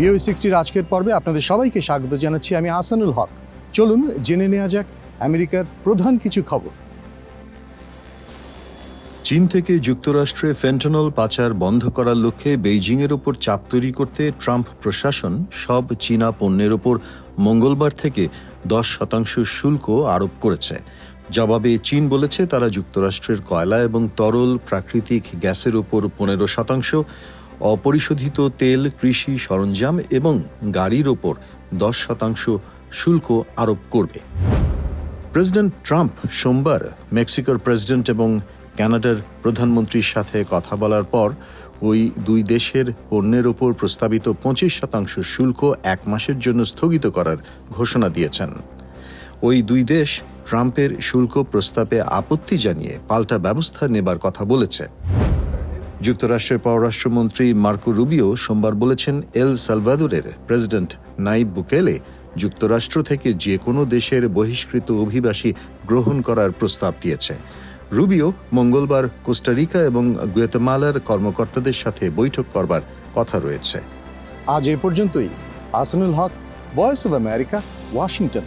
ভিও সিক্সটির আজকের পর্বে আপনাদের সবাইকে স্বাগত জানাচ্ছি আমি আসানুল হক। চলুন জেনে নেওয়া যাক আমেরিকার প্রধান কিছু খবর। চীন থেকে যুক্তরাষ্ট্রে ফেন্টানল পাচার বন্ধ করার লক্ষ্যে বেইজিংয়ের ওপর চাপ তৈরি করতে ট্রাম্প প্রশাসন সব চীনা পণ্যের ওপর মঙ্গলবার থেকে দশ শতাংশ শুল্ক আরোপ করেছে। জবাবে চীন বলেছে, তারা যুক্তরাষ্ট্রের কয়লা এবং তরল প্রাকৃতিক গ্যাসের ওপর পনেরো শতাংশ অপরিশোধিত তেল, কৃষি সরঞ্জাম এবং গাড়ির ওপর দশ শতাংশ শুল্ক আরোপ করবে। প্রেসিডেন্ট ট্রাম্প সোমবার মেক্সিকোর প্রেসিডেন্ট এবং কানাডার প্রধানমন্ত্রীর সাথে কথা বলার পর ওই দুই দেশের পণ্যের ওপর প্রস্তাবিত পঁচিশ শতাংশ শুল্ক এক মাসের জন্য স্থগিত করার ঘোষণা দিয়েছেন। ওই দুই দেশ ট্রাম্পের শুল্ক প্রস্তাবে আপত্তি জানিয়ে পাল্টা ব্যবস্থা নেবার কথা বলেছে। যুক্তরাষ্ট্রের পররাষ্ট্রমন্ত্রী মার্কো রুবিও সোমবার বলেছেন এল সালভাদোরের প্রেসিডেন্ট নাইব বুকেলে যুক্তরাষ্ট্র থেকে যে কোনো দেশের বহিষ্কৃত অভিবাসী গ্রহণ করার প্রস্তাব দিয়েছে। রুবিও মঙ্গলবার কোস্টারিকা এবং গুয়েতমালার কর্মকর্তাদের সাথে বৈঠক করবার কথা রয়েছে। আজ এ পর্যন্তই। Asanul Haq, voice of America, Washington.